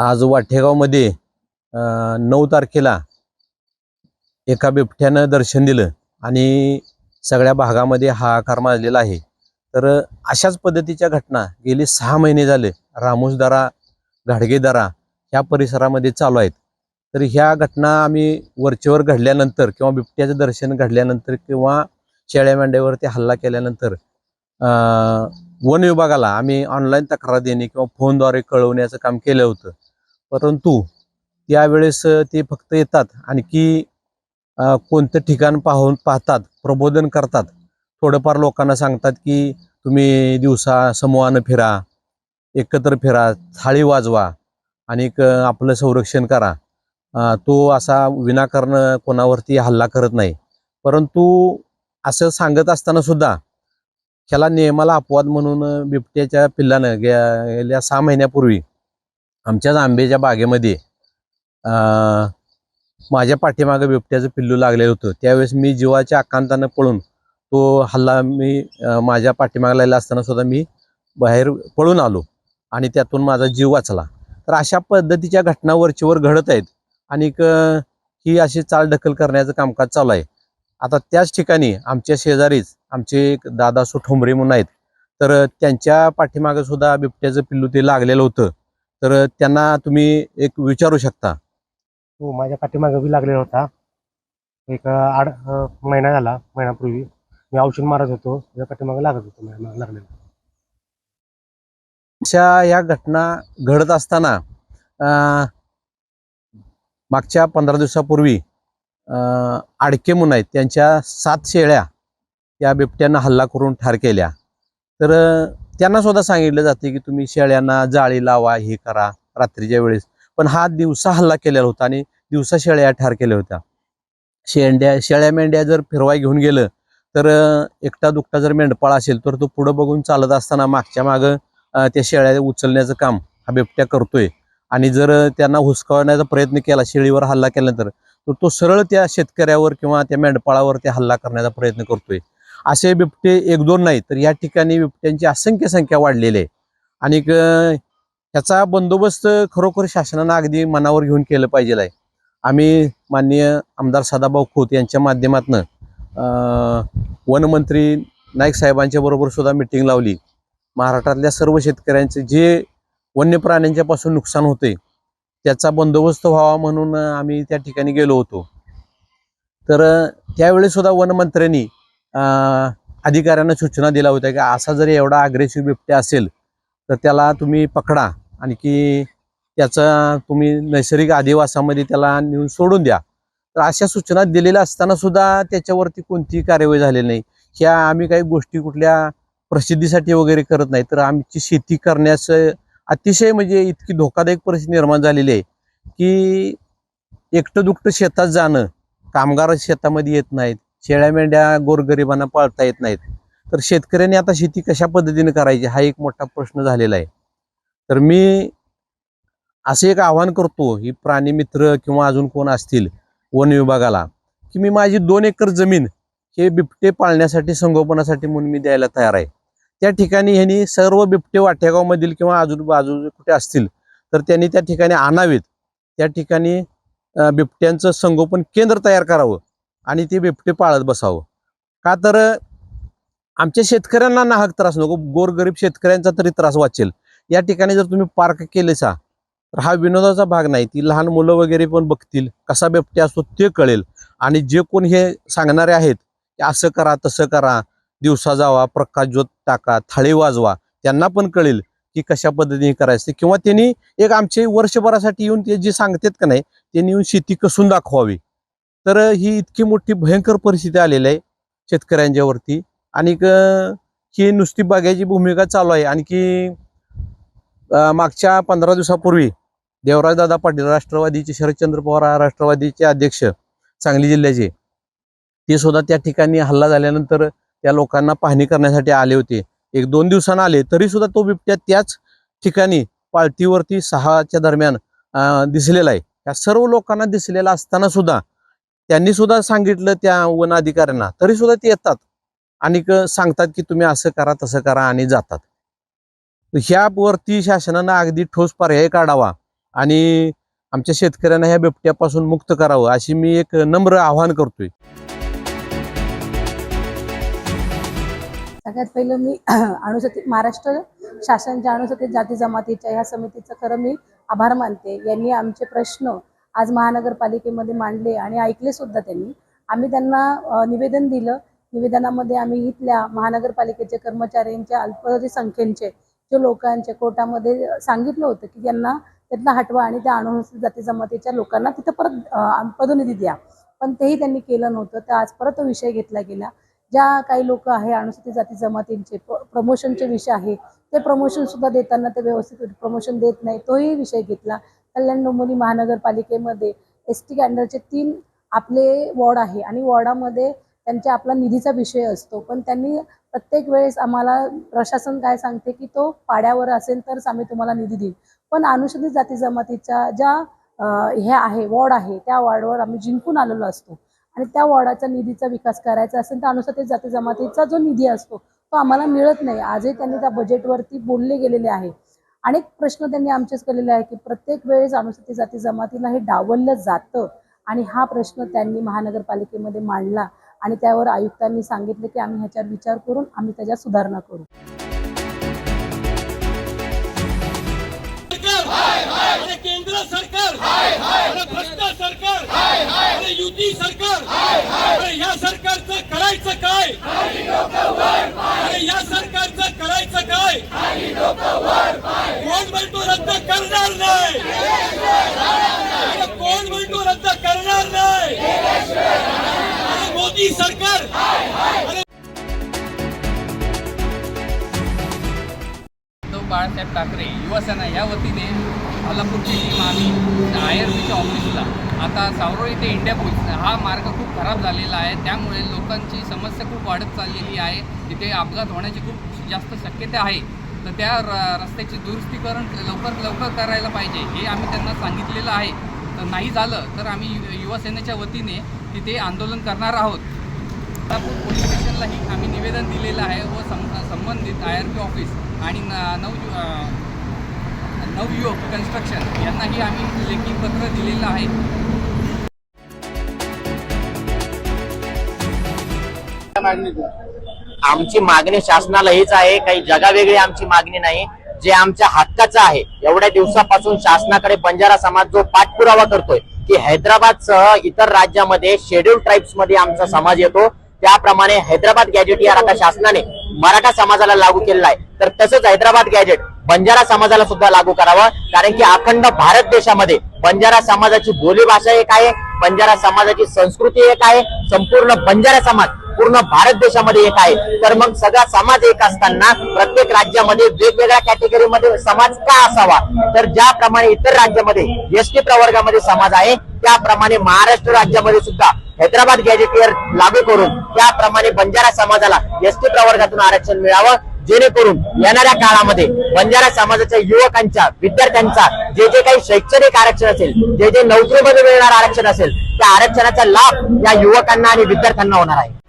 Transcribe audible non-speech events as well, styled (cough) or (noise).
आज वाठेगावमध्ये नऊ तारखेला एका बिबट्यानं दर्शन दिलं आणि सगळ्या भागामध्ये हाहाकार माजलेला आहे. तर अशाच पद्धतीच्या घटना गेली सहा महिने झाले. रामोसदारा घाडगेदरा ह्या परिसरामध्ये चालू आहेत. तर ह्या घटना आम्ही वरचेवर घडल्यानंतर किंवा बिबट्याचं दर्शन घडल्यानंतर किंवा शेळ्या मेंढ्यावरती हल्ला केल्यानंतर वन विभागाला आम्ही ऑनलाईन तक्रार देणे किंवा फोनद्वारे कळवण्याचं काम केलं होतं. परंतु त्यावेळेस ते फक्त येतात. आणखी कोणतं ठिकाण पाहून पाहतात प्रबोधन करतात. थोडंफार लोकांना सांगतात की तुम्ही दिवसा समूहानं फिरा एकत्र फिरा थाळी वाजवा आणि आपलं संरक्षण करा. तो असा विनाकारण कोणावरती हल्ला करत नाही. परंतु असं सांगत असताना सुद्धा ह्याला नियमाला अपवाद म्हणून बिबट्याच्या पिल्लानं गे- गेल्या सहा महिन्यापूर्वी आमच्याच आंब्याच्या बागेमध्ये माझ्या पाठीमागं बिबट्याचं पिल्लू लागलेलं होतं. त्यावेळेस मी जीवाच्या आकांतानं पळून तो हल्ला मी माझ्या पाठीमागं लागला असताना सुद्धा मी बाहेर पळून आलो आणि त्यातून माझा जीव वाचला. तर अशा पद्धतीच्या घटना वरचीवर घडत आहेत आणि ही अशी चाल ढकल करण्याचं कामकाज चालू आहे. आता त्याच ठिकाणी आमच्या शेजारीच आमचे एक दादा ठोंबरे म्हणून आहेत. तर त्यांच्या पाठीमागं सुद्धा बिबट्याचं पिल्लू ते लागलेलं होतं. तर त्यांना तुम्ही एक विचारू शकता. हो माझ्या पाठीमागे बी लागलेला होता. एक आड महिना झाला महिन्यापूर्वी. मी औषध मारत होतो. त्याच्या पाठीमागे लागत होतो मागे लागलेला. अशा या घटना घडत असताना मागच्या पंधरा दिवसापूर्वी आडके म्हणून आहेत त्यांच्या सात शेळ्या या बिबट्यानं हल्ला करून ठार केल्या. तर त्यांना सुद्धा सांगितलं जाते की तुम्ही शेळ्यांना जाळी लावा हे करा रात्रीच्या वेळेस. पण हा दिवसा हल्ला केलेला होता आणि दिवसा शेळ्या ठार केल्या होत्या. शेंड्या शेळ्या मेंढ्या जर फिरवाय घेऊन गेलं तर एकटा दुकटा जर मेंढपाळ असेल तर तो पुढं बघून चालत असताना मागच्या मागं त्या शेळ्या उचलण्याचं काम हा बिबट्या करतोय. आणि जर त्यांना हुसकावण्याचा प्रयत्न केला शेळीवर हल्ला केल्यानंतर तर तो सरळ त्या शेतकऱ्यावर किंवा त्या मेंढपाळावर ते हल्ला करण्याचा प्रयत्न करतोय. असे बिबटे एक दोन नाही तर या ठिकाणी बिबट्यांची असंख्य संख्या वाढलेली आहे. आणि ह्याचा बंदोबस्त खरोखर शासनानं अगदी मनावर घेऊन केलं पाहिजे आहे. आम्ही माननीय आमदार सदाभाऊ खोत यांच्या माध्यमातनं वनमंत्री नाईक साहेबांच्या बरोबर सुद्धा मिटिंग लावली. महाराष्ट्रातल्या सर्व शेतकऱ्यांचे जे वन्य प्राण्यांच्या पासून नुकसान होते त्याचा बंदोबस्त व्हावा म्हणून आम्ही त्या ठिकाणी गेलो होतो. तर त्यावेळी सुद्धा वनमंत्र्यांनी अधिकाऱ्यांना सूचना दिल्या होत्या की असा जरी एवढा अग्रेसिव्ह बिबट्या असेल तर त्याला तुम्ही पकडा. आणि की त्याचा तुम्ही नैसर्गिक अधिवासामध्ये त्याला नेऊन सोडून द्या. तर अशा सूचना दिलेल्या असताना सुद्धा त्याच्यावरती कोणतीही कार्यवाही झालेली नाही. ह्या आम्ही काही गोष्टी कुठल्या प्रसिद्धीसाठी वगैरे करत नाही तर आमची शेती करण्यास अतिशय म्हणजे इतकी धोकादायक परिस्थिती निर्माण झालेली आहे की एकटं दुकटं शेतात जाणं कामगार शेतामध्ये येत नाहीत शेळ्या मेंढ्या गोरगरिबांना पाळता येत नाहीत. तर शेतकऱ्यांनी आता शेती कशा पद्धतीने करायची हा एक मोठा प्रश्न झालेला आहे. तर मी असे एक आवाहन करतो ही प्राणी मित्र किंवा अजून कोण असतील वन विभागाला की मी माझी दोन एकर जमीन हे बिबटे पाळण्यासाठी संगोपनासाठी म्हणून मी द्यायला तयार आहे. त्या ठिकाणी ह्यांनी सर्व बिबटे वाटेगावमधील किंवा आजूबाजू कुठे असतील तर त्यांनी त्या ठिकाणी आणावेत. त्या ठिकाणी बिबट्यांचं संगोपन केंद्र तयार करावं. आणि ते बिबटे पाळत बसावं. का तर आमच्या शेतकऱ्यांना नाहक त्रास नको गोरगरीब शेतकऱ्यांचा तरी त्रास वाचेल. या ठिकाणी जर तुम्ही पार्क केलेसा तर हा विनोदाचा भाग नाही. ती लहान मुलं वगैरे पण बघतील कसा बिबटे असतो ते कळेल. आणि जे कोण हे सांगणारे आहेत की असं करा तसं करा दिवसा जावा प्रकाश ज्योत टाका थाळी वाजवा त्यांना पण कळेल की कशा पद्धतीने करायचं. किंवा त्यांनी एक आमचे वर्षभरासाठी येऊन ते जे सांगतात का नाही त्यांनी येऊन शेती कसून दाखवावी. तर ही इतकी मोठी भयंकर परिस्थिती आलेली आहे शेतकऱ्यांच्यावरती आणि ही नुसती बघायची भूमिका चालू आहे. आणखी मागच्या पंधरा दिवसापूर्वी देवराजदादा पाटील राष्ट्रवादीचे शरदचंद्र पवार राष्ट्रवादीचे अध्यक्ष सांगली जिल्ह्याचे ते सुद्धा त्या ठिकाणी हल्ला झाल्यानंतर त्या लोकांना पाहणी करण्यासाठी आले होते. एक दोन दिवसांना आले तरी सुद्धा तो बिबट्या त्याच ठिकाणी पाळतीवरती सहाच्या दरम्यान दिसलेला आहे. या सर्व लोकांना दिसलेला असताना सुद्धा त्यांनी सुद्धा सांगितलं त्या वन अधिकाऱ्यांना तरी सुद्धा ते येतात. आणि सांगतात की तुम्ही असं करा तसं करा आणि जातात. ह्यावरती शासनानं अगदी ठोस पर्याय काढावा. आणि आमच्या शेतकऱ्यांना ह्या बिबट्यापासून मुक्त करावं अशी मी एक नम्र आवाहन करतोय. सगळ्यात पहिलं मी (clears throat) अनुसूचित महाराष्ट्र शासनच्या अनुसूचित जाती जमातीच्या ह्या समितीचं खरं मी आभार मानते. यांनी आमचे प्रश्न आज महानगरपालिकेमध्ये मांडले आणि ऐकले सुद्धा त्यांनी. आम्ही त्यांना निवेदन दिलं. निवेदनामध्ये आम्ही इथल्या महानगरपालिकेचे कर्मचाऱ्यांच्या अल्पसंख्येचे जे लोकांचे कोर्टामध्ये सांगितलं होतं की त्यांना त्यातनं हटवा आणि त्या अनुसूचित जाती जमातीच्या लोकांना तिथं परत पदोनिधी पदोन्नती द्या. पण तेही त्यांनी केलं नव्हतं. तर आज परत तो विषय घेतला गेला. ज्या काही लोक आहे अनुसूचित जाती जमातींचे प्रमोशनचे विषय आहे ते प्रमोशन सुद्धा देताना ते व्यवस्थित प्रमोशन देत नाही तोही विषय घेतला. कल्याण डोंबिवली महानगरपालिकेमध्ये एस टी कॅन्डरचे तीन आपले वॉर्ड आहे आणि वॉर्डामध्ये त्यांच्या आपला निधीचा विषय असतो. पण त्यांनी प्रत्येक वेळेस आम्हाला प्रशासन काय सांगते की तो पाड्यावर असेल तरच आम्ही तुम्हाला निधी देऊ पण अनुसूचित जाती जमातीच्या ज्या हे आहे वॉर्ड आहे त्या वॉर्डवर आम्ही जिंकून आलेलो असतो. आणि त्या वॉर्डाचा निधीचा विकास करायचा असेल तर अनुसूचित जाती जमातीचा जो निधी असतो तो आम्हाला मिळत नाही. आजही त्यांनी त्या बजेटवरती बोलले गेलेले आहे. अनेक प्रश्न त्यांनी आमचेच केलेले आहे की प्रत्येक वेळेस अनुसूचित जाती जमातीला हे डावललं जातं. आणि हा प्रश्न त्यांनी महानगरपालिकेमध्ये मांडला आणि त्यावर आयुक्तांनी सांगितलं की आम्ही ह्याच्यावर विचार करून आम्ही त्याच्यात सुधारणा करू. केंद्र सरकार! सरकार! युती सरकार! या सरकारचं करायचं काय? या सरकार करायचं काय कोण म्हणतो रद्द करणार नाही? कोण म्हणतो रद्द करणार नाही? मोदी सरकार. बाळासाहेब ठाकरे युवासेना या वतीने कोल्हापूरची टीम आम्ही आय आर बीच्या ऑफिसला आता सावरोळी ते इंडिया पोलीस हा मार्ग खूप खराब झालेला आहे. त्यामुळे लोकांची समस्या खूप वाढत चाललेली आहे. तिथे अपघात होण्याची खूप जास्त शक्यता आहे तर त्या र रस्त्याची दुरुस्तीकरण लवकर लवकर करायला पाहिजे हे आम्ही त्यांना सांगितलेलं आहे. तर नाही झालं तर आम्ही यु- युवासेनेच्या वतीने तिथे आंदोलन करणार आहोत. कोल्हापूर पोलीस स्टेशनलाही आम्ही निवेदन दिलेलं आहे व सं संबंधित आय आर पी ऑफिस आणि न- नव नवयुवक कन्स्ट्रक्शन यांनाही आम्ही लेखी पत्र दिलेलं आहे. आमची मागणी शासनाला हीच आहे काही जगावेगळी आमची मागणी नाही. जे आमच्या हक्काचं आहे एवढ्या दिवसापासून शासनाकडे बंजारा समाज जो पाठपुरावा करतोय की हैदराबाद सह इतर राज्यामध्ये शेड्यूल ट्राईब्समध्ये आमचा समाज येतो त्याप्रमाणे हैदराबाद गॅजेट या आता शासनाने मराठा समाजाला लागू केलेला आहे. तर तसंच हैदराबाद गॅजेट बंजारा समाजाला सुद्धा लागू करावं कारण की अखंड भारत देशामध्ये बंजारा समाजाची बोलीभाषा एक आहे बंजारा समाजाची संस्कृती एक आहे संपूर्ण बंजारा समाज पूर्ण भारत देशामध्ये एक आहे. तर मग सगळा समाज एक असताना प्रत्येक राज्यामध्ये वेगवेगळ्या कॅटेगरीमध्ये समाज का असावा? तर ज्याप्रमाणे इतर राज्यामध्ये एस टी प्रवर्गामध्ये समाज आहे त्याप्रमाणे महाराष्ट्र राज्यामध्ये सुद्धा हैदराबाद गॅजेटियर लागू करून त्याप्रमाणे बंजारा समाजाला एस टी प्रवर्गातून आरक्षण मिळावं जेणेकरून येणाऱ्या काळामध्ये बंजारा समाजाच्या युवकांच्या विद्यार्थ्यांचा जे जे काही शैक्षणिक आरक्षण असेल जे जे नोकरीमध्ये मिळणार आरक्षण असेल त्या आरक्षणाचा लाभ या युवकांना आणि विद्यार्थ्यांना होणार आहे.